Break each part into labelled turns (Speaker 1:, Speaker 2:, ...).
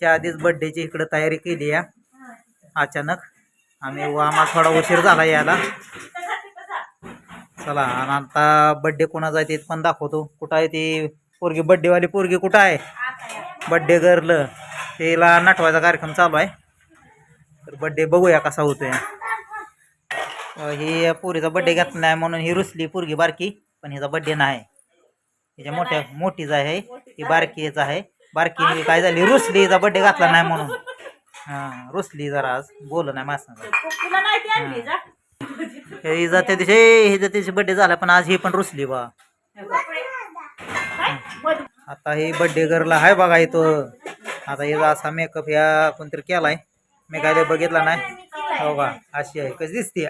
Speaker 1: च्या आधीच बड्डेची इकडं तयारी केली या. अचानक. आम्ही व आम्हाला थोडा उशीर झाला यायला. चला आणि आता बड्डे कोणाचा आहे ते पण दाखवतो. कुठं आहे ती पोरगी? बड्डेवाली पोरगी कुठं आहे? बड्डे गरलं तिला नटवायचा कार्यक्रम चालू आहे. तर बड्डे बघूया कसा होतोय. ही पोरीचा बड्डे घेतला नाही म्हणून ही रुसली पोरगी बारकी पण हिचा बड्डे नाही. हिच्या मोठ्या मोठीचा आहे. ही बारकीचा आहे. बारकी काय झाली? रुसली हिचा बड्डे घातला नाही म्हणून. हा रुसली जरा आज. बोल नाही माझं
Speaker 2: तुला आणली जा.
Speaker 1: हे जाते दिवशी हिचा त्याची बड्डे झाला पण आज ही पण रुसली बा. आता ही बड्डे गर्ल आहे बघा इथं. आता हिचा असा मेकअप ह्या कोणतरी केलाय. मी काय बघितला नाही. हो का? अशी आहे. कशी दिसते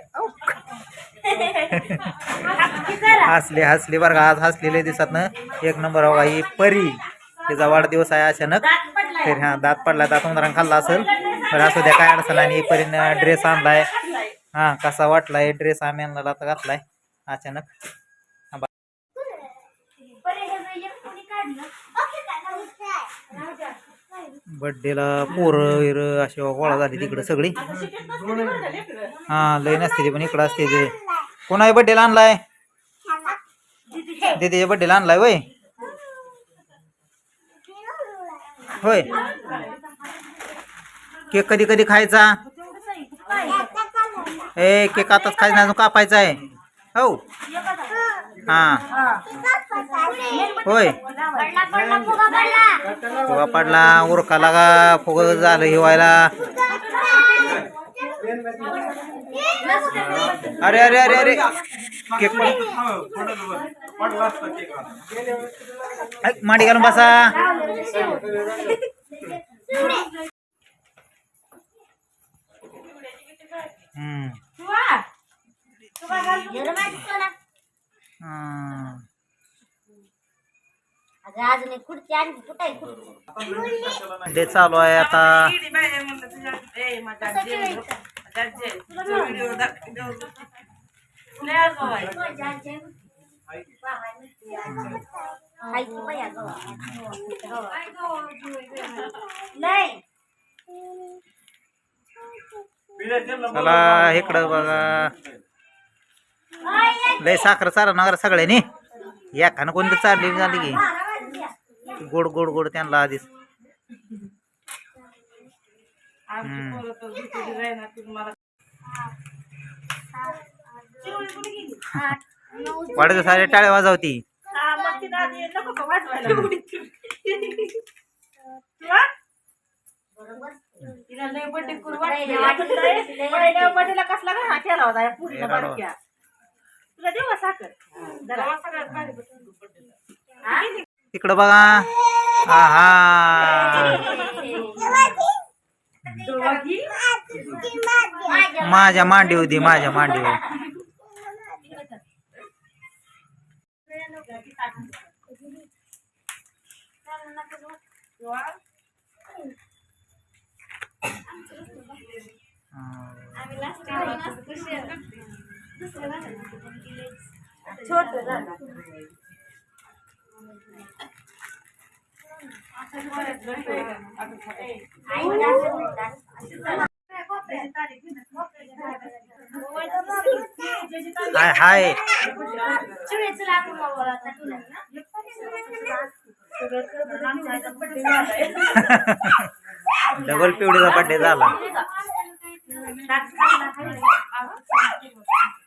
Speaker 1: हसली हसली बरं का. आज हसलेल्या दिवसात एक नंबर हो का ही परी. तिचा वाढदिवस आहे अचानक. तर हा दात पडला दात रंग खाल्ला असेल. तर असू द्या काय अडचण आणि ही परीनं ड्रेस आणलाय. हा कसा वाटलाय? ड्रेस आम्ही आणला आता घातलाय. अचानक. बड्डेला पोरं विर अशी गोळा झाली तिकडं सगळी. हा लय नसते ती पण इकडं असते ते. कोणा बड्डेला आणलाय? दिदीच्या बड्डेला आणलाय वय? होय. केक कधी कधी खायचा? ए केक आताच खायचा नाही अजून कापायचा आहे. हो. हा. होय. फुगा पडला उरका लागा फुग झालं हिवायला. अरे अरे अरे अरे. केक मांडी घालून बसा.
Speaker 3: अजून एक खुर्ची आणखी कुठे आहे खुर्ची
Speaker 1: ते चालू आहे आता.
Speaker 3: हाय की बाया गवा नाही
Speaker 1: चला इकडं बघा. लय साखर चारा नगर सगळ्यांनी. एकानं कोणती चालली झाली की? गोड गोड गोड त्यांना आधीच. वाढत सारे टाळ्या वाजवती.
Speaker 2: मग ती दादी नको का वाजवायला तुला? कसला घाणा केला होता. बारक्या साखर हा?
Speaker 1: इकडं बघा हा हा
Speaker 2: दोघी?
Speaker 1: माझ्या मांडी होती माझ्या मांडीवर हाय हाय. डबल पिवडीचा बड्डे झाला.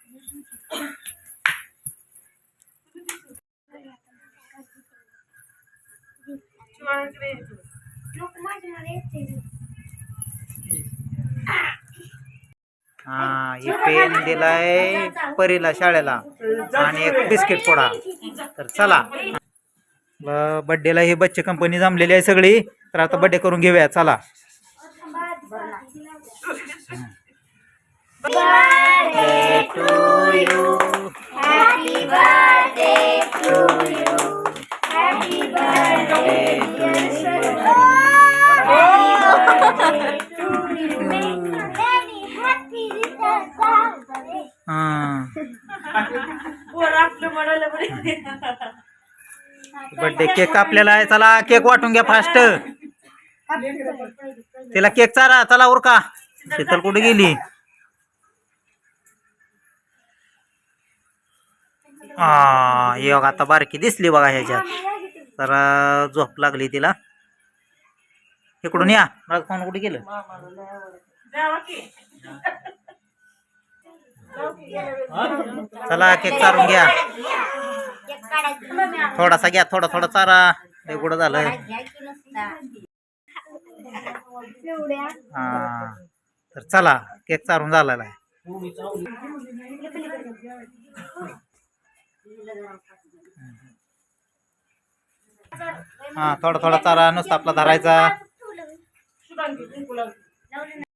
Speaker 1: हा हे पेन दिलाय परीला शाळेला आणि एक बिस्किट पोडा तर चला. बड्डेला ही बच्चे कंपनी जमलेली आहे सगळी. तर आता बड्डे करून घेऊया. चला. हा
Speaker 2: पोरं आपलं म्हणालं बरं.
Speaker 1: बड्डे केक कापलेला आहे. चला केक वाटून घ्या फास्ट तिला केक चारा. चला उरका. शीतल कुठे गेली? हा ये बघा आता बारकी दिसली बघा ह्याच्यात. जरा झोप लागली तिला. इकडून या. मला फोन कुठे गेलं? चला केक चारून घ्या. थोडासा घ्या थोडा थोडा चारा. ते गुड झालं हा तर चला केक चारून झालेला आहे. हा थोडा थोडा चारा नुसता आपला धरायचा.